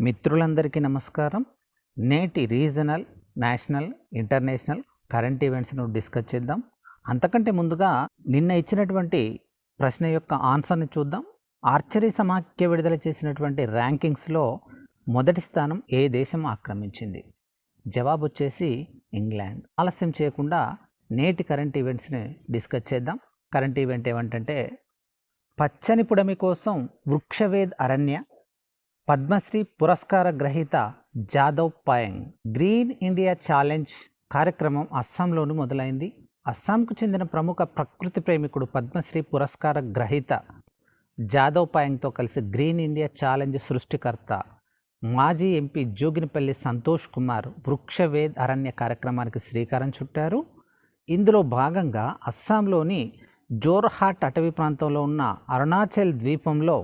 మిత్రులందరికీ నమస్కారం. నేటి రీజనల్ నేషనల్ ఇంటర్నేషనల్ కరెంట్ ఈవెంట్స్ను డిస్కస్ చేద్దాం. అంతకంటే ముందుగా నిన్న ఇచ్చినటువంటి ప్రశ్న యొక్క ఆన్సర్ని చూద్దాం. ఆర్చరీ సమాఖ్య విడుదల చేసినటువంటి ర్యాంకింగ్స్లో మొదటి స్థానం ఏ దేశం ఆక్రమించింది? జవాబు వచ్చేసి ఇంగ్లాండ్. ఆలస్యం చేయకుండా నేటి కరెంట్ ఈవెంట్స్ని డిస్కస్ చేద్దాం. కరెంట్ ఈవెంట్ ఏమంటంటే పచ్చని పుడమి కోసం వృక్షవేద్ అరణ్య పద్మశ్రీ పురస్కార గ్రహీత Jadav Payeng. Green India challenge కార్యక్రమం అస్సాంలోనూ మొదలైంది. అస్సాంకు చెందిన ప్రముఖ ప్రకృతి ప్రేమికుడు పద్మశ్రీ పురస్కార గ్రహీత జాదవ్ పాయంగ్తో కలిసి గ్రీన్ ఇండియా ఛాలెంజ్ సృష్టికర్త మాజీ ఎంపీ జోగినిపల్లి సంతోష్ కుమార్ వృక్షవేద్ అరణ్య కార్యక్రమానికి శ్రీకారం చుట్టారు. ఇందులో భాగంగా అస్సాంలోని జోర్హాట్ అటవీ ప్రాంతంలో ఉన్న అరుణాచల్ ద్వీపంలో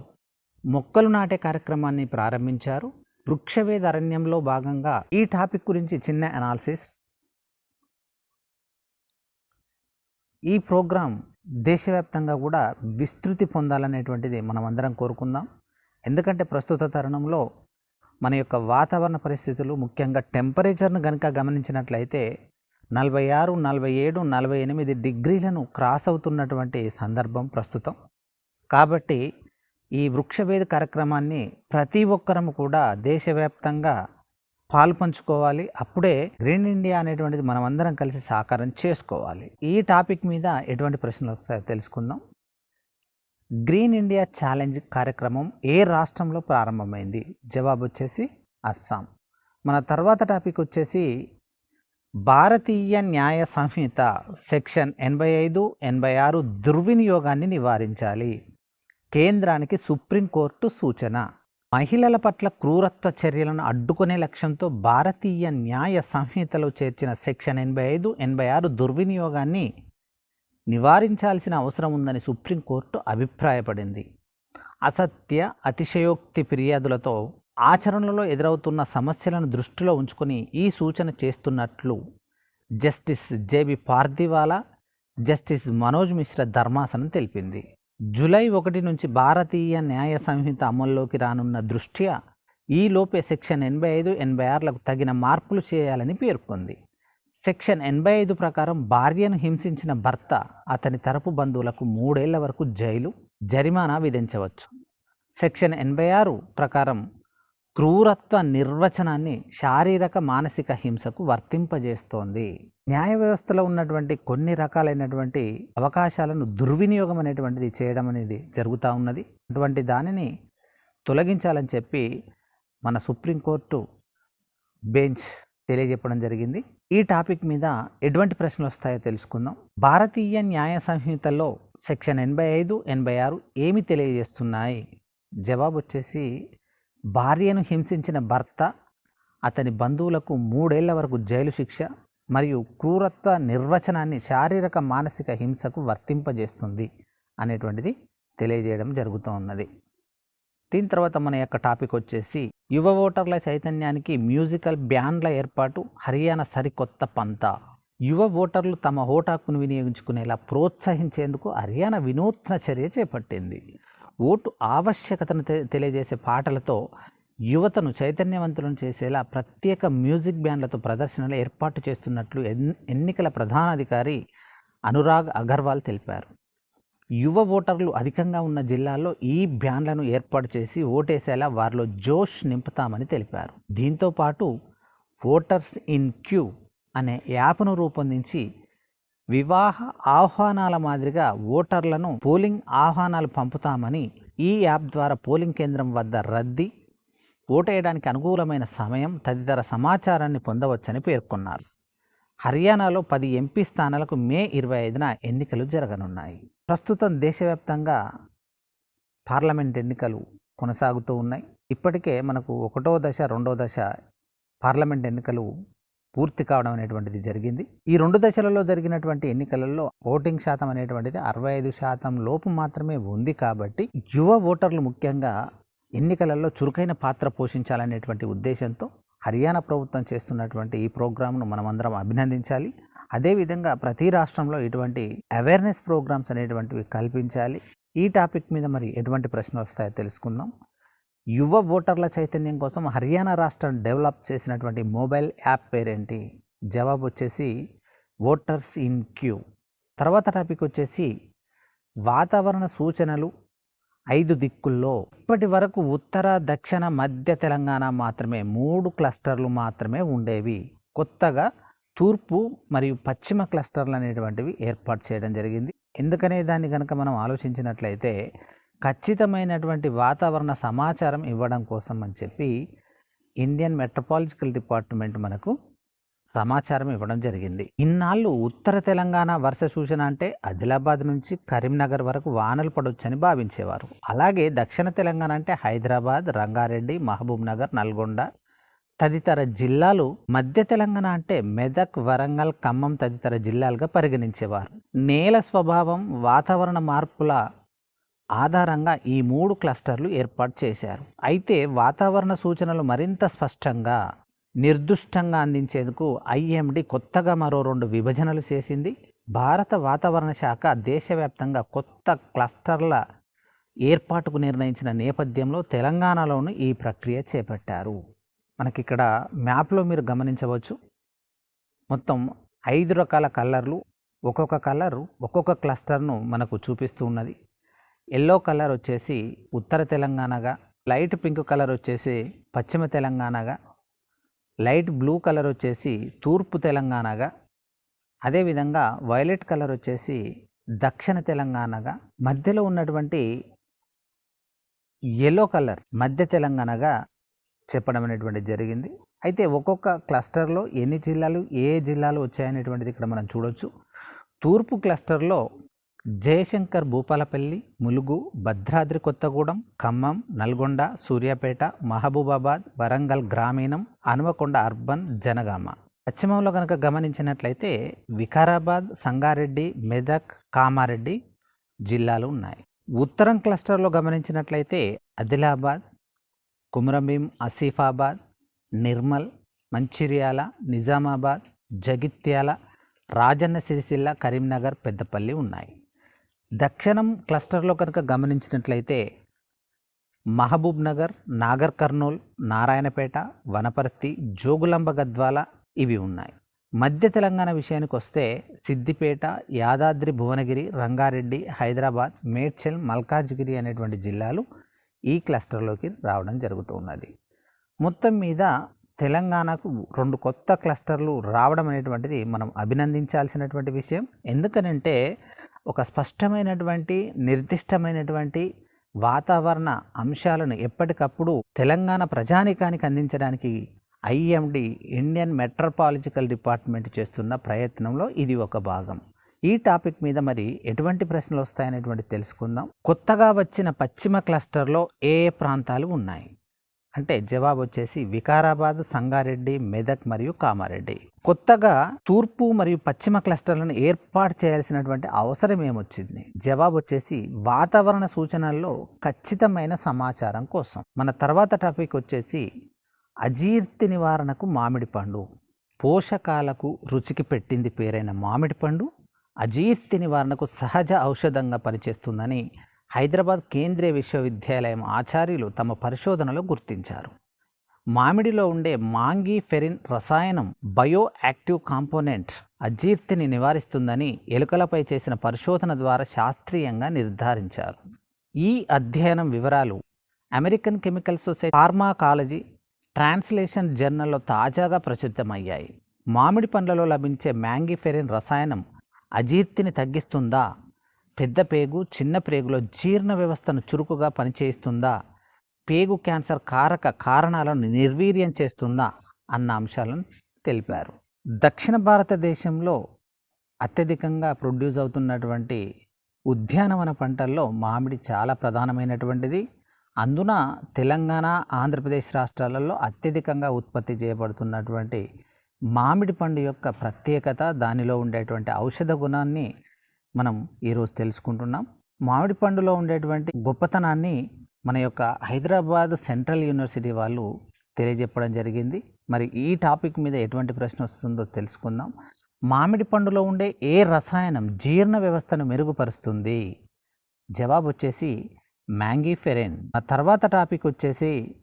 మొక్కలు నాటే కార్యక్రమాన్ని ప్రారంభించారు. వృక్షవేద అరణ్యంలో భాగంగా ఈ టాపిక్ గురించి చిన్న అనాలిసిస్ ఈ ప్రోగ్రాం దేశవ్యాప్తంగా కూడా విస్తృతి పొందాలనేటువంటిది మనం అందరం కోరుకుందాం. ఎందుకంటే ప్రస్తుత తరుణంలో మన యొక్క వాతావరణ పరిస్థితులు ముఖ్యంగా టెంపరేచర్ను కనుక గమనించినట్లయితే నలభై ఆరు నలభై ఏడు నలభై ఎనిమిది డిగ్రీలను క్రాస్ అవుతున్నటువంటి సందర్భం ప్రస్తుతం. కాబట్టి ఈ వృక్షవేద కార్యక్రమాన్ని ప్రతి ఒక్కరము కూడా దేశవ్యాప్తంగా పాల్పంచుకోవాలి. అప్పుడే గ్రీన్ ఇండియా అనేటువంటిది మనం అందరం కలిసి సాకారం చేసుకోవాలి. ఈ టాపిక్ మీద ఎటువంటి ప్రశ్నలు వస్తాయో తెలుసుకుందాం. గ్రీన్ ఇండియా ఛాలెంజ్ కార్యక్రమం ఏ రాష్ట్రంలో ప్రారంభమైంది? జవాబు వచ్చేసి అస్సాం. మన తర్వాత టాపిక్ వచ్చేసి భారతీయ న్యాయ సంహిత సెక్షన్ ఎనభై ఐదు ఎనభై ఆరు దుర్వినియోగాన్ని నివారించాలి. కేంద్రానికి సుప్రీంకోర్టు సూచన. మహిళల పట్ల క్రూరత్వ చర్యలను అడ్డుకునే లక్ష్యంతో భారతీయ న్యాయ సంహితలో చేర్చిన సెక్షన్ ఎనభై ఐదు ఎనభై ఆరు దుర్వినియోగాన్ని నివారించాల్సిన అవసరం ఉందని సుప్రీంకోర్టు అభిప్రాయపడింది. అసత్య అతిశయోక్తి ఫిర్యాదులతో ఆచరణలో ఎదురవుతున్న సమస్యలను దృష్టిలో ఉంచుకొని ఈ సూచన చేస్తున్నట్లు justice JB Pardiwala justice Manoj Mishra ధర్మాసనం తెలిపింది. జూలై ఒకటి నుంచి భారతీయ న్యాయ సంహిత అమల్లోకి రానున్న దృష్ట్యా ఈలోపే సెక్షన్ ఎనభై ఐదు ఎనభై ఆరులకు తగిన మార్పులు చేయాలని పేర్కొంది. సెక్షన్ ఎనభై ఐదు ప్రకారం భార్యను హింసించిన భర్త అతని తరపు బంధువులకు మూడేళ్ళ వరకు జైలు జరిమానా విధించవచ్చు. సెక్షన్ ఎనభై ఆరు ప్రకారం క్రూరత్వ నిర్వచనాన్ని శారీరక మానసిక హింసకు వర్తింపజేస్తోంది. న్యాయ వ్యవస్థలో ఉన్నటువంటి కొన్ని రకాలైనటువంటి అవకాశాలను దుర్వినియోగం అనేటువంటిది చేయడం అనేది జరుగుతూ ఉన్నది. అటువంటి దానిని తొలగించాలని చెప్పి మన సుప్రీంకోర్టు బెంచ్ తెలియజెప్పడం జరిగింది. ఈ టాపిక్ మీద ఎటువంటి ప్రశ్నలు వస్తాయో తెలుసుకుందాం. భారతీయ న్యాయ సంహితలో సెక్షన్ ఎనభై ఐదు ఎనభై ఆరు ఏమి తెలియజేస్తున్నాయి? జవాబు వచ్చేసి భార్యను హింసించిన భర్త అతని బంధువులకు మూడేళ్ళ వరకు జైలు శిక్ష మరియు క్రూరత్వ నిర్వచనాన్ని శారీరక మానసిక హింసకు వర్తింపజేస్తుంది అనేటువంటిది తెలియజేయడం జరుగుతూ ఉన్నది దీని తర్వాత మన యొక్క టాపిక్ వచ్చేసి యువ ఓటర్ల చైతన్యానికి మ్యూజికల్ బ్యాండ్ల ఏర్పాటు హర్యానా సరికొత్త పంత. యువ ఓటర్లు తమ ఓటాకును వినియోగించుకునేలా ప్రోత్సహించేందుకు హర్యానా వినూత్న చర్య చేపట్టింది. ఓటు ఆవశ్యకతను తెలియజేసే పాటలతో యువతను చైతన్యవంతులను చేసేలా ప్రత్యేక మ్యూజిక్ బ్యాండ్లతో ప్రదర్శనలు ఏర్పాటు చేస్తున్నట్లు ఎన్నికల ప్రధానాధికారి అనురాగ్ అగర్వాల్ తెలిపారు. యువ ఓటర్లు అధికంగా ఉన్న జిల్లాల్లో ఈ బ్యాండ్లను ఏర్పాటు చేసి ఓటేసేలా వారిలో జోష్ నింపుతామని తెలిపారు. దీంతో పాటు ఓటర్స్ ఇన్ క్యూ అనే యాప్ను రూపొందించి వివాహ ఆహ్వానాల మాదిరిగా ఓటర్లను పోలింగ్ ఆహ్వానాలు పంపుతామని ఈ యాప్ ద్వారా పోలింగ్ కేంద్రం వద్ద రద్దీ ఓటేయడానికి అనుకూలమైన సమయం తదితర సమాచారాన్ని పొందవచ్చని పేర్కొన్నారు. హర్యానాలో పది ఎంపీ స్థానాలకు మే ఇరవై ఐదున ఎన్నికలు జరగనున్నాయి. ప్రస్తుతం దేశవ్యాప్తంగా పార్లమెంట్ ఎన్నికలు కొనసాగుతూ ఉన్నాయి. ఇప్పటికే మనకు ఒకటో దశ రెండో దశ పార్లమెంట్ ఎన్నికలు పూర్తి కావడం అనేటువంటిది జరిగింది. ఈ రెండు దశలలో జరిగినటువంటి ఎన్నికలలో ఓటింగ్ శాతం అనేటువంటిది అరవై ఐదు శాతం లోపు మాత్రమే ఉంది కాబట్టి యువ ఓటర్లు ముఖ్యంగా ఎన్నికలలో చురుకైన పాత్ర పోషించాలనేటువంటి ఉద్దేశంతో హర్యానా ప్రభుత్వం చేస్తున్నటువంటి ఈ ప్రోగ్రామ్ను మనమందరం అభినందించాలి. అదేవిధంగా ప్రతి రాష్ట్రంలో ఇటువంటి అవేర్నెస్ ప్రోగ్రామ్స్ అనేటువంటివి కల్పించాలి. ఈ టాపిక్ మీద మరి ఎటువంటి ప్రశ్నలు వస్తాయో తెలుసుకుందాం. యువ ఓటర్ల చైతన్యం కోసం హర్యానా రాష్ట్రం డెవలప్ చేసినటువంటి మొబైల్ యాప్ పేరేంటి? జవాబు వచ్చేసి ఓటర్స్ ఇన్ క్యూ. తర్వాత టాపిక్ వచ్చేసి వాతావరణ సూచనలు ఐదు దిక్కుల్లో. ఇప్పటి వరకు ఉత్తర దక్షిణ మధ్య తెలంగాణ మాత్రమే మూడు క్లస్టర్లు మాత్రమే ఉండేవి. కొత్తగా తూర్పు మరియు పశ్చిమ క్లస్టర్లు అనేటువంటివి ఏర్పాటు చేయడం జరిగింది. ఎందుకనే దాన్ని కనుక మనం ఆలోచించినట్లయితే ఖచ్చితమైనటువంటి వాతావరణ సమాచారం ఇవ్వడం కోసం అని చెప్పి ఇండియన్ మెట్రపాలజికల్ డిపార్ట్మెంట్ మనకు సమాచారం ఇవ్వడం జరిగింది. ఇన్నాళ్ళు ఉత్తర తెలంగాణ వర్ష సూచన అంటే ఆదిలాబాద్ నుంచి కరీంనగర్ వరకు వానలు పడవచ్చని భావించేవారు. అలాగే దక్షిణ తెలంగాణ అంటే హైదరాబాద్ రంగారెడ్డి మహబూబ్ నగర్ నల్గొండ తదితర జిల్లాలు మధ్య తెలంగాణ అంటే మెదక్ వరంగల్ ఖమ్మం తదితర జిల్లాలుగా పరిగణించేవారు. నేల స్వభావం వాతావరణ మార్పుల ఆధారంగా ఈ మూడు క్లస్టర్లు ఏర్పాటు చేశారు. అయితే వాతావరణ సూచనలు మరింత స్పష్టంగా నిర్దుష్టంగా అందించేందుకు ఐఎండి కొత్తగా మరో రెండు విభజనలు చేసింది. భారత వాతావరణ శాఖ దేశవ్యాప్తంగా కొత్త క్లస్టర్ల ఏర్పాటుకు నిర్ణయించిన నేపథ్యంలో తెలంగాణలోనూ ఈ ప్రక్రియ చేపట్టారు. మనకి ఇక్కడ మ్యాప్లో మీరు గమనించవచ్చు. మొత్తం ఐదు రకాల కలర్లు ఒక్కొక్క కలర్ ఒక్కొక్క క్లస్టర్ను మనకు చూపిస్తూ ఉన్నది. ఎల్లో కలర్ వచ్చేసి ఉత్తర తెలంగాణగా లైట్ పింక్ కలర్ వచ్చేసి పశ్చిమ తెలంగాణగా లైట్ బ్లూ కలర్ వచ్చేసి తూర్పు తెలంగాణగా అదేవిధంగా వైలెట్ కలర్ వచ్చేసి దక్షిణ తెలంగాణగా మధ్యలో ఉన్నటువంటి ఎల్లో కలర్ మధ్య తెలంగాణగా చెప్పడం అనేటువంటి జరిగింది. అయితే ఒక్కొక్క క్లస్టర్లో ఎన్ని జిల్లాలు ఏ జిల్లాలు వచ్చాయనేటువంటిది ఇక్కడ మనం చూడొచ్చు. తూర్పు క్లస్టర్లో జయశంకర్ భూపాలపల్లి ములుగు భద్రాద్రి కొత్తగూడెం ఖమ్మం నల్గొండ సూర్యాపేట మహబూబాబాద్ వరంగల్ గ్రామీణం హనుమకొండ అర్బన్ జనగామ. పశ్చిమంలో కనుక గమనించినట్లయితే వికారాబాద్ సంగారెడ్డి మెదక్ కామారెడ్డి జిల్లాలు ఉన్నాయి. ఉత్తరం క్లస్టర్లో గమనించినట్లయితే ఆదిలాబాద్ కుమ్రభీం ఆసిఫాబాద్ నిర్మల్ మంచిర్యాల నిజామాబాద్ జగిత్యాల రాజన్న సిరిసిల్ల కరీంనగర్ పెద్దపల్లి ఉన్నాయి. దక్షిణం క్లస్టర్లో కనుక గమనించినట్లయితే మహబూబ్ నగర్ నాగర్ కర్నూల్ నారాయణపేట వనపర్తి జోగులాంబ గద్వాల ఇవి ఉన్నాయి. మధ్య తెలంగాణ విషయానికి వస్తే సిద్దిపేట యాదాద్రి భువనగిరి రంగారెడ్డి హైదరాబాద్ మేడ్చల్ మల్కాజ్గిరి అనేటువంటి జిల్లాలు ఈ క్లస్టర్లోకి రావడం జరుగుతూ ఉన్నది. మొత్తం మీద తెలంగాణకు రెండు కొత్త క్లస్టర్లు రావడం అనేటువంటిది మనం అభినందించాల్సినటువంటి విషయం. ఎందుకనంటే ఒక స్పష్టమైనటువంటి నిర్దిష్టమైనటువంటి వాతావరణ అంశాలను ఎప్పటికప్పుడు తెలంగాణ ప్రజానికానికి అందించడానికి ఐఎండి ఇండియన్ మెట్రోపాలజికల్ డిపార్ట్మెంట్ చేస్తున్న ప్రయత్నంలో ఇది ఒక భాగం. ఈ టాపిక్ మీద మరి ఎటువంటి ప్రశ్నలు వస్తాయనేటువంటి తెలుసుకుందాం. కొత్తగా వచ్చిన పశ్చిమ క్లస్టర్లో ఏ ఏ ప్రాంతాలు ఉన్నాయి? అంటే జవాబు వచ్చేసి వికారాబాద్ సంగారెడ్డి మెదక్ మరియు కామారెడ్డి. కొత్తగా తూర్పు మరియు పశ్చిమ క్లస్టర్లను ఏర్పాటు చేయాల్సినటువంటి అవసరం ఏమొచ్చింది? జవాబు వచ్చేసి వాతావరణ సూచనల్లో ఖచ్చితమైన సమాచారం కోసం. మన తర్వాత టాపిక్ వచ్చేసి అజీర్తి నివారణకు మామిడి పండు. పోషకాలకు రుచికి పెట్టింది పేరైన మామిడి పండు అజీర్తి నివారణకు సహజ ఔషధంగా పనిచేస్తుందని హైదరాబాద్ కేంద్రీయ విశ్వవిద్యాలయం ఆచార్యులు తమ పరిశోధనలో గుర్తించారు. మామిడిలో ఉండే మాంగీఫెరిన్ రసాయనం బయో యాక్టివ్ కాంపోనెంట్ అజీర్తిని నివారిస్తుందని ఎలుకలపై చేసిన పరిశోధన ద్వారా శాస్త్రీయంగా నిర్ధారించారు. ఈ అధ్యయనం వివరాలు American chemical society pharmacology translation జర్నల్లో తాజాగా ప్రసిద్ధమయ్యాయి మామిడి పండ్లలో లభించే మ్యాంగిఫెరిన్ రసాయనం అజీర్తిని తగ్గిస్తుందా? పెద్ద పేగు చిన్న పేగులో జీర్ణ వ్యవస్థను చురుకుగా పనిచేయిస్తుందా? పేగు క్యాన్సర్ కారక కారణాలను నిర్వీర్యం చేస్తుందా అన్న అంశాలను తెలిపారు. దక్షిణ భారతదేశంలో అత్యధికంగా ప్రొడ్యూస్ అవుతున్నటువంటి ఉద్యానవన పంటల్లో మామిడి చాలా ప్రధానమైనటువంటిది. అందున తెలంగాణ ఆంధ్రప్రదేశ్ రాష్ట్రాలలో అత్యధికంగా ఉత్పత్తి చేయబడుతున్నటువంటి మామిడి పండు యొక్క ప్రత్యేకత దానిలో ఉండేటువంటి ఔషధ గుణాన్ని మనం ఈరోజు తెలుసుకుంటున్నాం. మామిడి పండులో ఉండేటువంటి గొప్పతనాన్ని మన యొక్క హైదరాబాద్ సెంట్రల్ యూనివర్సిటీ వాళ్ళు తెలియజెప్పడం జరిగింది. మరి ఈ టాపిక్ మీద ఎటువంటి ప్రశ్న వస్తుందో తెలుసుకుందాం. మామిడి పండులో ఉండే ఏ రసాయనం జీర్ణ వ్యవస్థను మెరుగుపరుస్తుంది? జవాబు వచ్చేసి మ్యాంగీఫెరెన్. ఆ తర్వాత టాపిక్ వచ్చేసి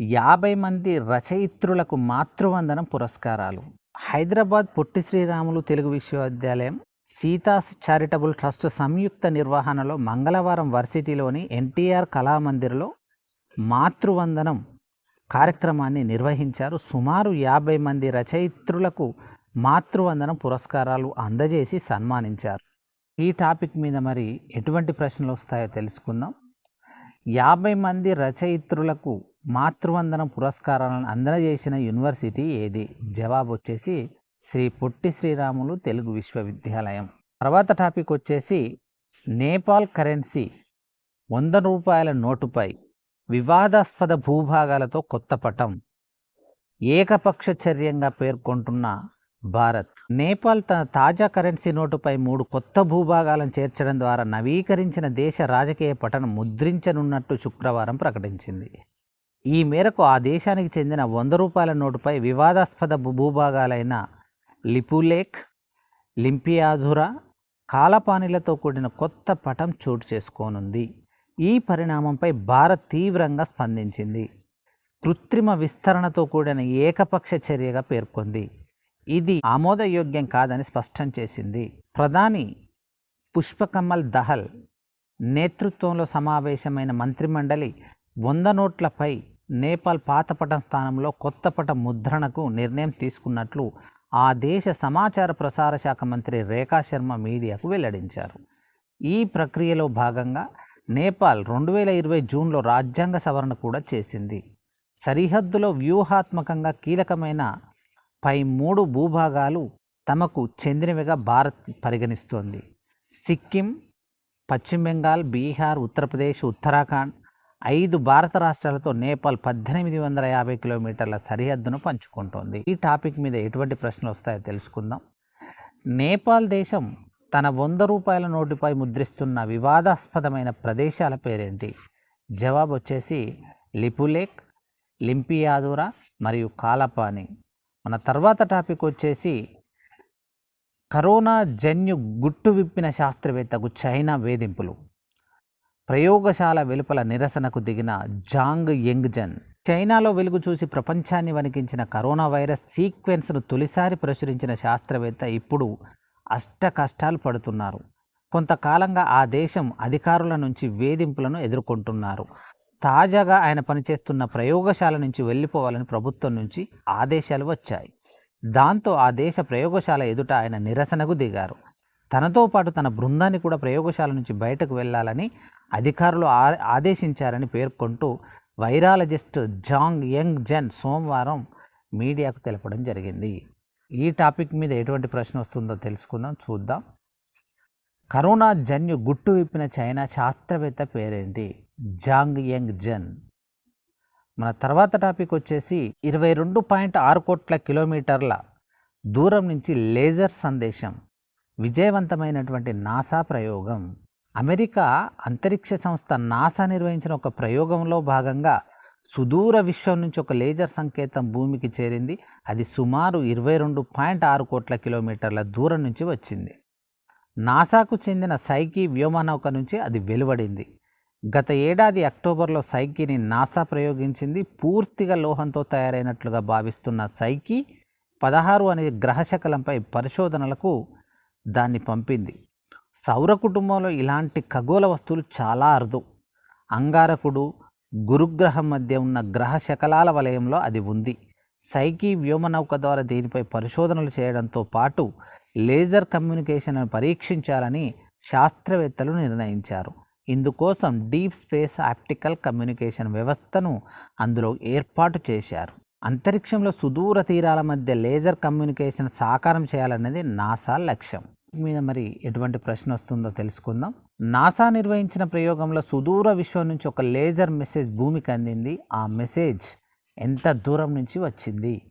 యాభై మంది రచయిత్రులకు మాతృవందనం పురస్కారాలు. హైదరాబాద్ పొట్టి శ్రీరాములు తెలుగు విశ్వవిద్యాలయం సీతాస్ చారిటబుల్ ట్రస్ట్ సంయుక్త నిర్వహణలో మంగళవారం వర్సిటీలోని ఎన్టీఆర్ కళామందిర్లో మాతృవందనం కార్యక్రమాన్ని నిర్వహించారు. సుమారు యాభై మంది రచయిత్రులకు మాతృవందనం పురస్కారాలు అందజేసి సన్మానించారు. ఈ టాపిక్ మీద మరి ఎటువంటి ప్రశ్నలు వస్తాయో తెలుసుకుందాం. యాభై మంది రచయిత్రులకు మాతృవందనం పురస్కారాలను అందజేసిన యూనివర్సిటీ ఏది? జవాబు వచ్చేసి శ్రీ పొట్టి శ్రీరాములు తెలుగు విశ్వవిద్యాలయం. తర్వాత టాపిక్ వచ్చేసి నేపాల్ కరెన్సీ వంద రూపాయల నోటుపై వివాదాస్పద భూభాగాలతో కొత్త పటం. ఏకపక్ష చర్యంగా పేర్కొంటున్న భారత్. నేపాల్ తన తాజా కరెన్సీ నోటుపై మూడు కొత్త భూభాగాలను చేర్చడం ద్వారా నవీకరించిన దేశ రాజకీయ పటం ముద్రించనున్నట్టు శుక్రవారం ప్రకటించింది. ఈ మేరకు ఆ దేశానికి చెందిన వంద రూపాయల నోటుపై వివాదాస్పద భూభాగాలైన లిపులేక్ లింపియాధురా కాలపానిలతో కూడిన కొత్త పటం చోటు చేసుకోనుంది. ఈ పరిణామంపై భారత్ తీవ్రంగా స్పందించింది. కృత్రిమ విస్తరణతో కూడిన ఏకపక్ష చర్యగా పేర్కొంది. ఇది ఆమోదయోగ్యం కాదని స్పష్టం చేసింది. ప్రధాని పుష్పకమల్ దహల్ నేతృత్వంలో సమావేశమైన మంత్రిమండలి వంద నోట్లపై నేపాల్ పాతపటం స్థానంలో కొత్త పటం ముద్రణకు నిర్ణయం తీసుకున్నట్లు ఆ దేశ సమాచార ప్రసార శాఖ మంత్రి రేఖా శర్మ మీడియాకు వెల్లడించారు. ఈ ప్రక్రియలో భాగంగా నేపాల్ రెండు వేల ఇరవై జూన్లో రాజ్యాంగ సవరణ కూడా చేసింది. సరిహద్దులో వ్యూహాత్మకంగా కీలకమైన పై మూడు భూభాగాలు తమకు చెందినవిగా భారత్ పరిగణిస్తోంది. సిక్కిం పశ్చిమ బెంగాల్ బీహార్ ఉత్తరప్రదేశ్ ఉత్తరాఖండ్ ఐదు భారత రాష్ట్రాలతో నేపాల్ పద్దెనిమిది వందల యాభై కిలోమీటర్ల సరిహద్దును పంచుకుంటోంది. ఈ టాపిక్ మీద ఎటువంటి ప్రశ్నలు వస్తాయో తెలుసుకుందాం. నేపాల్ దేశం తన వంద రూపాయల నోటుపై ముద్రిస్తున్న వివాదాస్పదమైన ప్రదేశాల పేరేంటి? జవాబు వచ్చేసి లిపులేక్ లింపియాదురా మరియు కాలపాని. మన తర్వాత టాపిక్ వచ్చేసి కరోనా జన్యు గుట్టు విప్పిన శాస్త్రవేత్తకు చైనా వేధింపులు. ప్రయోగశాల వెలుపల నిరసనకు దిగిన జాంగ్ యంగ్జన్ చైనాలో వెలుగు చూసి ప్రపంచాన్ని వణికించిన కరోనా వైరస్ సీక్వెన్స్ను తొలిసారి ప్రచురించిన శాస్త్రవేత్త ఇప్పుడు అష్ట కష్టాలు పడుతున్నారు. కొంతకాలంగా ఆ దేశం అధికారుల నుంచి వేధింపులను ఎదుర్కొంటున్నారు. తాజాగా ఆయన పనిచేస్తున్న ప్రయోగశాల నుంచి వెళ్ళిపోవాలని ప్రభుత్వం నుంచి ఆదేశాలు వచ్చాయి. దాంతో ఆ దేశ ప్రయోగశాల ఎదుట ఆయన నిరసనకు దిగారు. తనతో పాటు తన బృందాన్ని కూడా ప్రయోగశాల నుంచి బయటకు వెళ్ళాలని అధికారులు ఆ- ఆదేశించారని పేర్కొంటూ వైరాలజిస్ట్ జాంగ్ యంగ్ జెన్ సోమవారం మీడియాకు తెలపడం జరిగింది. ఈ టాపిక్ మీద ఎటువంటి ప్రశ్న వస్తుందో తెలుసుకుందాం చూద్దాం. కరోనా జన్యు గుట్టు విప్పిన చైనా శాస్త్రవేత్త పేరేంటి? Zhang Yongzhen. మన తర్వాత టాపిక్ వచ్చేసి ఇరవై రెండు పాయింట్ ఆరు కోట్ల కిలోమీటర్ల దూరం నుంచి లేజర్ సందేశం. విజయవంతమైనటువంటి నాసా ప్రయోగం. అమెరికా అంతరిక్ష సంస్థ నాసా నిర్వహించిన ఒక ప్రయోగంలో భాగంగా సుదూర విశ్వం నుంచి ఒక లేజర్ సంకేతం భూమికి చేరింది. అది సుమారు ఇరవై రెండు పాయింట్ ఆరు కోట్ల కిలోమీటర్ల దూరం నుంచి వచ్చింది. నాసాకు చెందిన సైకి వ్యోమనౌక నుంచి అది వెలువడింది. గత ఏడాది అక్టోబర్లో సైకిని నాసా ప్రయోగించింది. పూర్తిగా లోహంతో తయారైనట్లుగా భావిస్తున్న సైకి పదహారు అనే గ్రహశకలంపై పరిశోధనలకు దాన్ని పంపింది. సౌర కుటుంబంలో ఇలాంటి ఖగోళ వస్తువులు చాలా అరుదు. అంగారకుడు గురుగ్రహం మధ్య ఉన్న గ్రహ శకలాల వలయంలో అది ఉంది. సైకి వ్యోమనౌక ద్వారా దీనిపై పరిశోధనలు చేయడంతో పాటు లేజర్ కమ్యూనికేషన్ పరీక్షించాలని శాస్త్రవేత్తలు నిర్ణయించారు. ఇందుకోసం డీప్ స్పేస్ ఆప్టికల్ కమ్యూనికేషన్ వ్యవస్థను అందులో ఏర్పాటు చేశారు. అంతరిక్షంలో సుదూర తీరాల మధ్య లేజర్ కమ్యూనికేషన్ సాకారం చేయాలనేది నాసా లక్ష్యం. మీద మరి ఎటువంటి ప్రశ్న వస్తుందో తెలుసుకుందాం. నాసా నిర్వహించిన ప్రయోగంలో సుదూర విశ్వం నుంచి ఒక లేజర్ మెసేజ్ భూమికి అందింది. ఆ మెసేజ్ ఎంత దూరం నుంచి వచ్చింది?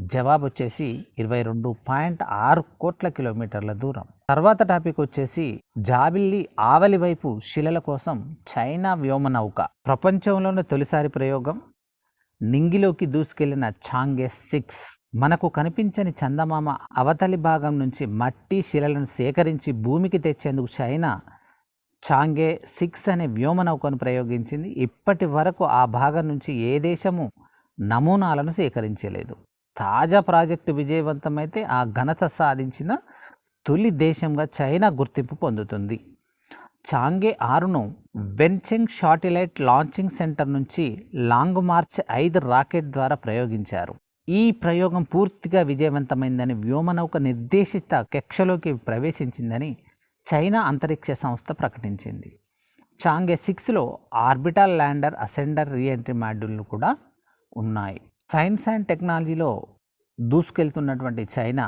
జవాబు వచ్చేసి ఇరవై రెండు పాయింట్ ఆరు కోట్ల కిలోమీటర్ల దూరం. తర్వాత టాపిక్ వచ్చేసి జాబిల్లి ఆవలి వైపు శిలల కోసం చైనా వ్యోమనౌక ప్రపంచంలోనే తొలిసారి ప్రయోగం. నింగిలోకి దూసుకెళ్ళిన ఛాంగే సిక్స్. మనకు కనిపించని చందమామ అవతలి భాగం నుంచి మట్టి శిలలను సేకరించి భూమికి తెచ్చేందుకు చైనా చాంగే సిక్స్ అనే వ్యోమనౌకను ప్రయోగించింది. ఇప్పటి వరకు ఆ భాగం నుంచి ఏ దేశము నమూనాలను సేకరించలేదు. తాజా ప్రాజెక్టు విజయవంతమైతే ఆ ఘనత సాధించిన తొలి దేశంగా చైనా గుర్తింపు పొందుతుంది. చాంగే ఆరును వెన్చెంగ్ షాటిలైట్ లాంచింగ్ సెంటర్ నుంచి లాంగ్ మార్చ్ ఐదు రాకెట్ ద్వారా ప్రయోగించారు. ఈ ప్రయోగం పూర్తిగా విజయవంతమైందని వ్యోమనౌక నిర్దేశిత కక్షలోకి ప్రవేశించిందని చైనా అంతరిక్ష సంస్థ ప్రకటించింది. చాంగే సిక్స్లో ఆర్బిటల్ ల్యాండర్ అసెండర్ రీఎంట్రీ మాడ్యూల్ను కూడా ఉన్నాయి. సైన్స్ అండ్ టెక్నాలజీలో దూసుకెళ్తున్నటువంటి చైనా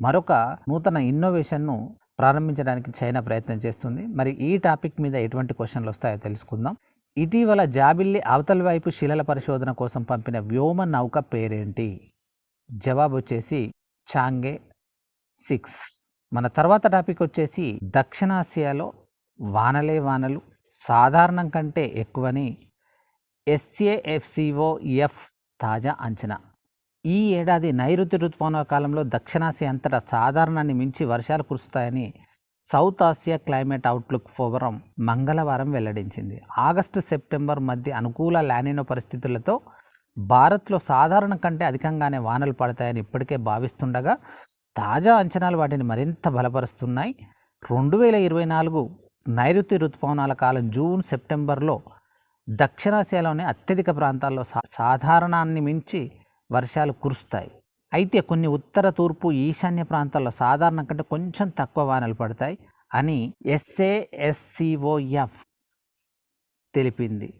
మరొక నూతన ఇన్నోవేషన్ను ప్రారంభించడానికి చైనా ప్రయత్నం చేస్తుంది. మరి ఈ టాపిక్ మీద ఎటువంటి క్వశ్చన్లు వస్తాయో తెలుసుకుందాం. ఇటీవల జాబిల్లి అవతల వైపు శిలల పరిశోధన కోసం పంపిన వ్యోమ నౌక పేరేంటి? జవాబు వచ్చేసి చాంగే సిక్స్. మన తర్వాత టాపిక్ వచ్చేసి దక్షిణాసియాలో వానలే వానలు సాధారణం కంటే ఎక్కువని ఎస్ఏఎఫ్సిఓ ఎఫ్ తాజా అంచనా. ఈ ఏడాది నైరుతి ఋతుపవన కాలంలో దక్షిణాసియా అంతటా సాధారణాన్ని మించి వర్షాలు కురుస్తాయని South Asia climate outlook forum మంగళవారం వెల్లడించింది. ఆగస్టు సెప్టెంబర్ మధ్య అనుకూల లానినో పరిస్థితులతో భారత్లో సాధారణ కంటే అధికంగానే వానలు పడతాయని ఇప్పటికే భావిస్తుండగా తాజా అంచనాలు వాటిని మరింత బలపరుస్తున్నాయి. రెండు వేల ఇరవై నాలుగు నైరుతి ఋతుపవనాల కాలం జూన్ సెప్టెంబర్లో దక్షిణాసియాలోని అత్యధిక ప్రాంతాల్లో సా సాధారణాన్ని మించి వర్షాలు కురుస్తాయి. అయితే కొన్ని ఉత్తర తూర్పు ఈశాన్య ప్రాంతాల్లో సాధారణ కంటే కొంచెం తక్కువ వానలు పడతాయి అని ఎస్ఏఎస్సిఓఎఫ్ తెలిపింది.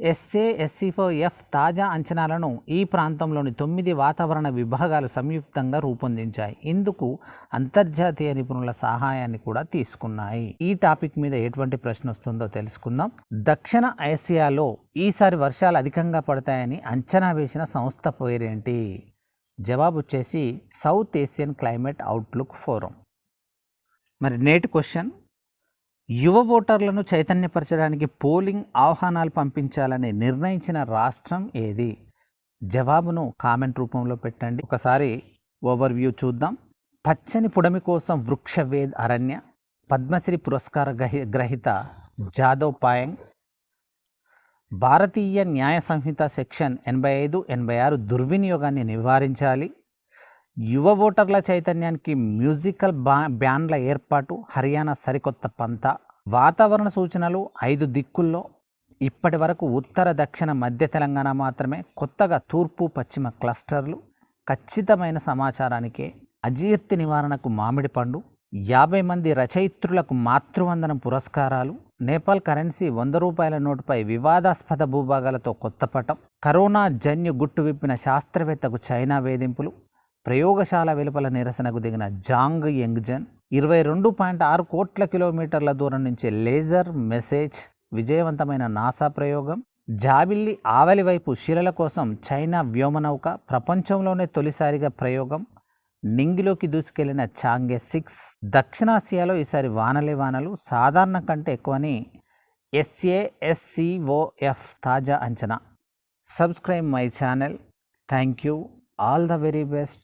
ఎస్ఏఎస్సిఓఎఫ్ తాజా అంచనాలను ఈ ప్రాంతంలోని తొమ్మిది వాతావరణ విభాగాలు సంయుక్తంగా రూపొందించాయి. ఇందుకు అంతర్జాతీయ నిపుణుల సహాయాన్ని కూడా తీసుకున్నాయి. ఈ టాపిక్ మీద ఎటువంటి ప్రశ్న వస్తుందో తెలుసుకుందాం. దక్షిణ ఆసియాలో ఈసారి వర్షాలు అధికంగా పడతాయని అంచనా వేసిన సంస్థ పేరేంటి? జవాబు వచ్చేసి South Asian climate outlook forum. మరి నేటి క్వశ్చన్. యువ ఓటర్లను చైతన్యపరచడానికి పోలింగ్ ఆహ్వానాలు పంపించాలని నిర్ణయించిన రాష్ట్రం ఏది? జవాబును కామెంట్ రూపంలో పెట్టండి. ఒకసారి ఓవర్వ్యూ చూద్దాం. పచ్చని పుడమి కోసం వృక్షవేద్ అరణ్య పద్మశ్రీ పురస్కార గ్రహీత జాదవ్ పాయంగ్ భారతీయ న్యాయ సంహిత సెక్షన్ ఎనభై ఐదు ఎనభై ఆరు దుర్వినియోగాన్ని నివారించాలి. యువ ఓటర్ల చైతన్యానికి మ్యూజికల్ బా బ్యాండ్ల ఏర్పాటు హర్యానా సరికొత్త పంత. వాతావరణ సూచనలు ఐదు దిక్కుల్లో. ఇప్పటి వరకు ఉత్తర దక్షిణ మధ్య తెలంగాణ మాత్రమే కొత్తగా తూర్పు పశ్చిమ క్లస్టర్లు. ఖచ్చితమైన సమాచారానికే అజీర్తి నివారణకు మామిడి పండు. యాభై మంది రచయిత్రులకు మాతృవందనం పురస్కారాలు. నేపాల్ కరెన్సీ వంద రూపాయల నోటుపై వివాదాస్పద భూభాగాలతో కొత్త పటం. కరోనా జన్యు గుట్టు విప్పిన శాస్త్రవేత్తకు చైనా వేధింపులు. ప్రయోగశాల వెలుపల నిరసనకు దిగిన జాంగ్ యంగ్జన్. ఇరవై రెండు పాయింట్ ఆరు కోట్ల కిలోమీటర్ల దూరం నుంచి లేజర్ మెసేజ్. విజయవంతమైన నాసా ప్రయోగం. జాబిల్లి ఆవలి వైపు శిలల కోసం చైనా వ్యోమనౌక. ప్రపంచంలోనే తొలిసారిగా ప్రయోగం. నింగిలోకి దూసుకెళ్ళిన చాంగే సిక్స్. దక్షిణాసియాలో ఈసారి వానలే వానలు సాధారణ కంటే ఎక్కువని ఎస్ఏఎస్సిఓఎఫ్ తాజా అంచనా. Subscribe my channel. Thank you. All the very best.